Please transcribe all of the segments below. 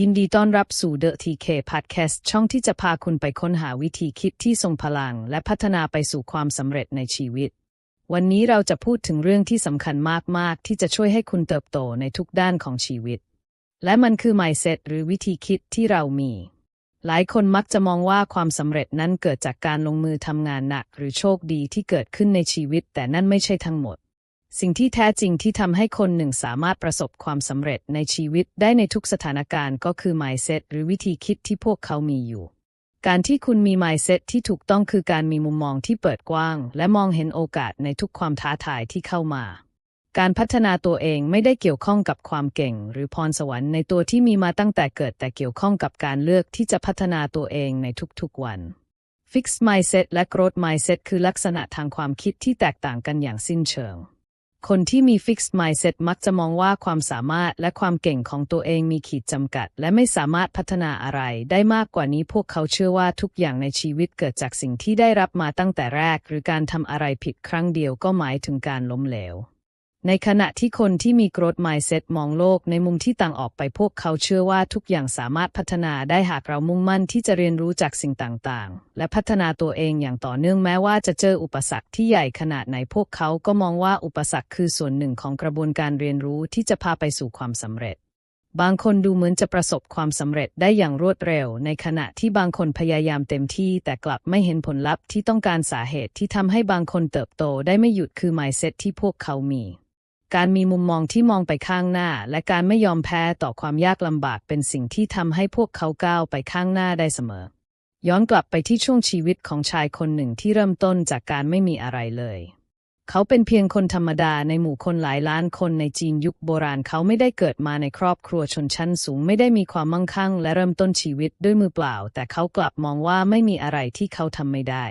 ยินดีต้อนรับสู่ The TK Podcast ช่องที่จะพาคุณไปค้นหาวิธีคิดที่ทรงพลัง และพัฒนาไปสู่ความสำเร็จในชีวิต วันนี้เราจะพูดถึงเรื่องที่สำคัญมาก ๆ ที่จะช่วยให้คุณเติบโตในทุกด้านของชีวิต และมันคือ mindset หรือวิธีคิดที่เรามี หลายคนมักจะมองว่าความสำเร็จนั้นเกิดจากการลงมือทำงานหนัก หรือโชคดีที่เกิดขึ้นในชีวิต แต่นั่นไม่ใช่ทั้งหมด สิ่งที่แท้จริงที่ทำให้คนหนึ่งสามารถประสบความสำเร็จในชีวิตได้ในทุกสถานการณ์ก็คือ mindset หรือวิธีคิดที่พวกเขามีอยู่ การที่คุณมี mindset ที่ถูกต้องคือการมีมุมมองที่เปิดกว้าง และมองเห็นโอกาสในทุกความท้าทายที่เข้ามา การพัฒนาตัวเองไม่ได้เกี่ยวข้องกับความเก่ง หรือพรสวรรค์ในตัวที่มีมาตั้งแต่เกิดแต่เกี่ยวข้องกับการเลือกที่จะพัฒนาตัวเองในทุกๆวัน Fixed mindset และ Growth mindset คือลักษณะทางความคิดที่แตกต่างกันอย่างสิ้นเชิง คนที่มี fixed mindset มักจะมองว่าความสามารถและความเก่งของตัวเองมีขีดจำกัด และไม่สามารถพัฒนาอะไรได้มากกว่านี้พวกเขาเชื่อว่าทุกอย่างในชีวิตเกิดจากสิ่งที่ได้รับมาตั้งแต่แรก หรือการทำอะไรผิดครั้งเดียวก็หมายถึงการล้มเหลว ในขณะที่คนที่มี growth mindset มองโลกในมุมที่ต่างออกไปพวกเขาเชื่อว่าทุกอย่างสามารถพัฒนาได้หากเรามุ่งมั่นที่จะเรียนรู้จากสิ่งต่างๆ และพัฒนาตัวเองอย่างต่อเนื่องแม้ว่าจะเจออุปสรรคที่ใหญ่ขนาดไหนพวกเขาก็มองว่าอุปสรรคคือส่วนหนึ่งของกระบวนการเรียนรู้ที่จะพาไปสู่ความสำเร็จ บางคนดูเหมือนจะประสบความสำเร็จได้อย่างรวดเร็ว ในขณะที่บางคนพยายามเต็มที่ แต่กลับไม่เห็นผลลัพธ์ที่ต้องการสาเหตุที่ทำให้บางคนเติบโตได้ไม่หยุดคือ mindset ที่พวกเขามี การมีมุมมองที่มองไปข้างหน้า และการไม่ยอมแพ้ต่อความยากลำบากเป็นสิ่งที่ทำให้พวกเขาก้าวไปข้างหน้าได้เสมอ ย้อนกลับไปที่ช่วงชีวิตของชายคนหนึ่งที่เริ่มต้นจากการไม่มีอะไรเลย เขาเป็นเพียงคนธรรมดาในหมู่คนหลายล้านคนในจีนยุคโบราณเขาไม่ได้เกิดมาในครอบครัวชนชั้นสูง ไม่ได้มีความมั่งคั่ง และเริ่มต้นชีวิตด้วยมือเปล่า แต่เขากลับมองว่าไม่มีอะไรที่เขาทำไม่ได้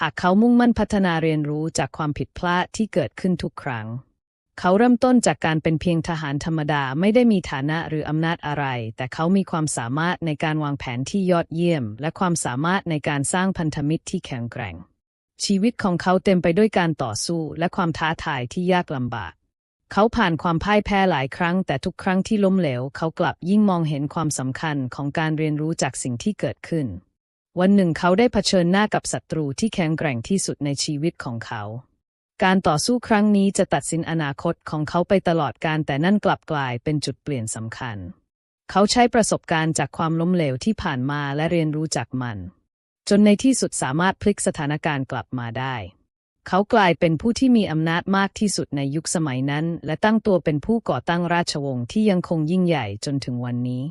หากเขามุ่งมั่นพัฒนาเรียนรู้จากความผิดพลาดที่เกิดขึ้นทุกครั้ง เขาเริ่มต้นจากการเป็นเพียงทหารธรรมดาไม่ได้มีฐานะหรืออำนาจอะไร แต่เขามีความสามารถในการวางแผนที่ยอดเยี่ยม และความสามารถในการสร้างพันธมิตรที่แข็งแกร่ง ชีวิตของเขาเต็มไปด้วยการต่อสู้และความท้าทายที่ยากลำบาก เขาผ่านความพ่ายแพ้หลายครั้ง แต่ทุกครั้งที่ล้มเหลว เขากลับยิ่งมองเห็นความสำคัญของการเรียนรู้จากสิ่งที่เกิดขึ้น วันหนึ่งเขาได้เผชิญหน้ากับศัตรูที่แข็งแกร่งที่สุดในชีวิตของเขา การต่อสู้ครั้งนี้จะตัดสินอนาคตของเขาไปตลอดการแต่นั่นกลับกลายเป็นจุดเปลี่ยนสำคัญ เขาใช้ประสบการณ์จากความล้มเหลวที่ผ่านมาและเรียนรู้จากมัน จนในที่สุดสามารถพลิกสถานการณ์กลับมาได้ เขากลายเป็นผู้ที่มีอำนาจมากที่สุดในยุคสมัยนั้น และตั้งตัวเป็นผู้ก่อตั้งราชวงศ์ที่ยังคงยิ่งใหญ่จนถึงวันนี้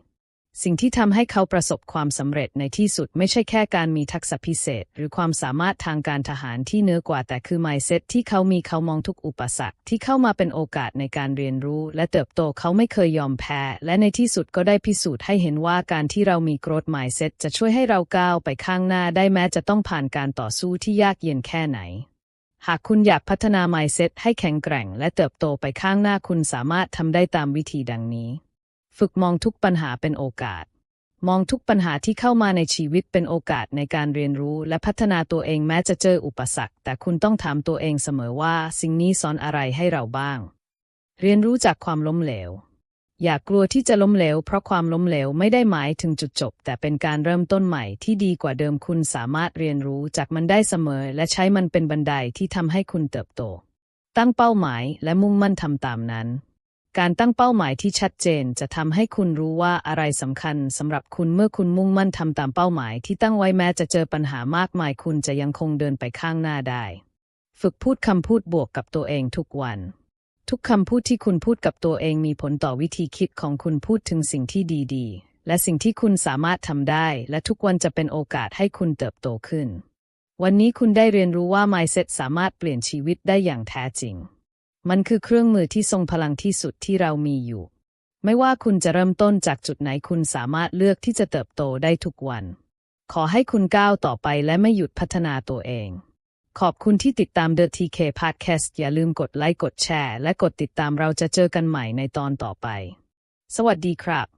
สิ่งที่ทำให้เขาประสบความสำเร็จในที่สุดไม่ใช่แค่การมีทักษะพิเศษ หรือความสามารถทางการทหารที่เหนือกว่า แต่คือ mindset ที่เขามีเขามองทุกอุปสรรค ที่เข้ามาเป็นโอกาสในการเรียนรู้ และเติบโตเขาไม่เคยยอมแพ้ และในที่สุดก็ได้พิสูจน์ให้เห็นว่าการที่เรามี growth mindset จะช่วยให้เราก้าวไปข้างหน้าได้แม้จะต้องผ่านการต่อสู้ที่ยากเย็นแค่ไหนหากคุณอยากพัฒนา mindset ให้แข็งแกร่ง และเติบโตไปข้างหน้าคุณสามารถทำได้ตามวิธีดังนี้ ฝึกมองทุกปัญหาเป็นโอกาส มองทุกปัญหาที่เข้ามาในชีวิตเป็นโอกาสในการเรียนรู้และพัฒนาตัวเองแม้จะเจออุปสรรค แต่คุณต้องถามตัวเองเสมอว่าสิ่งนี้สอนอะไรให้เราบ้าง เรียนรู้จากความล้มเหลว อย่ากลัวที่จะล้มเหลว เพราะความล้มเหลวไม่ได้หมายถึงจุดจบ แต่เป็นการเริ่มต้นใหม่ที่ดีกว่าเดิมคุณสามารถเรียนรู้จากมันได้เสมอ และใช้มันเป็นบันไดที่ทำให้คุณเติบโต ตั้งเป้าหมายและมุ่งมั่นทำตามนั้น การตั้งเป้าหมายที่ชัดเจนจะทำให้คุณรู้ว่าอะไรสำคัญสำหรับคุณเมื่อคุณมุ่งมั่นทำตามเป้าหมายที่ตั้งไว้แม้จะเจอปัญหามากมายคุณจะยังคงเดินไปข้างหน้าได้ ฝึกพูดคำพูดบวกกับตัวเองทุกวัน ทุกคำพูดที่คุณพูดกับตัวเองมีผลต่อวิธีคิดของคุณพูดถึงสิ่งที่ดีๆ และสิ่งที่คุณสามารถทำได้ และทุกวันจะเป็นโอกาสให้คุณเติบโตขึ้น วันนี้คุณได้เรียนรู้ว่า mindset สามารถเปลี่ยนชีวิตได้อย่างแท้จริง มันคือเครื่องมือที่ทรงพลังที่สุดที่เรามีอยู่ ไม่ว่าคุณจะเริ่มต้นจากจุดไหนคุณสามารถเลือกที่จะเติบโตได้ทุกวัน ขอให้คุณก้าวต่อไปและไม่หยุดพัฒนาตัวเอง ขอบคุณที่ติดตาม The TK Podcast อย่าลืมกดไลค์กดแชร์ และกดติดตามเราจะเจอกันใหม่ในตอนต่อไป สวัสดีครับ